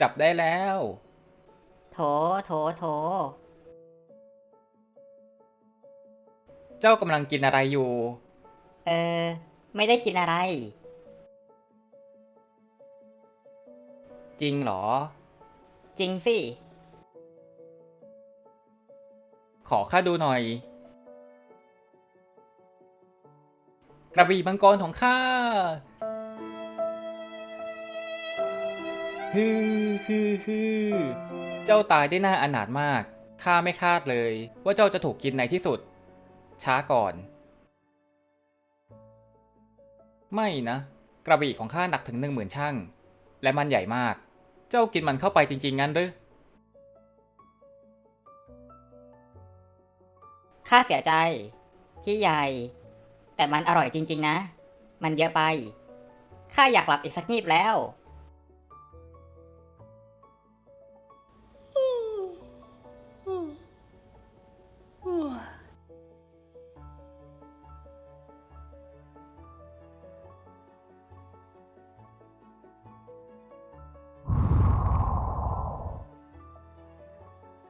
จับได้แล้ว โถ โถ โถ เจ้ากำลังกินอะไรอยู่ เออ ไม่ได้กินอะไร จริงเหรอ จริงสิ ขอข้าดูหน่อย กระบี่มังกรของข้า ฮือฮือฮือเจ้าตายได้น่าอนาถมาก ข้าไม่คาดเลยว่าเจ้าจะถูกกินในที่สุด ช้าก่อน ไม่นะ กระบี่ของข้าหนักถึงหนึ่งหมื่นช่าง และมันใหญ่มาก เจ้ากินมันเข้าไปจริง ๆ งั้นหรือ ข้าเสียใจ พี่ใหญ่ แต่มันอร่อยจริง ๆ นะ มันเยอะไป ข้าอยากหลับอีกสักงีบแล้ว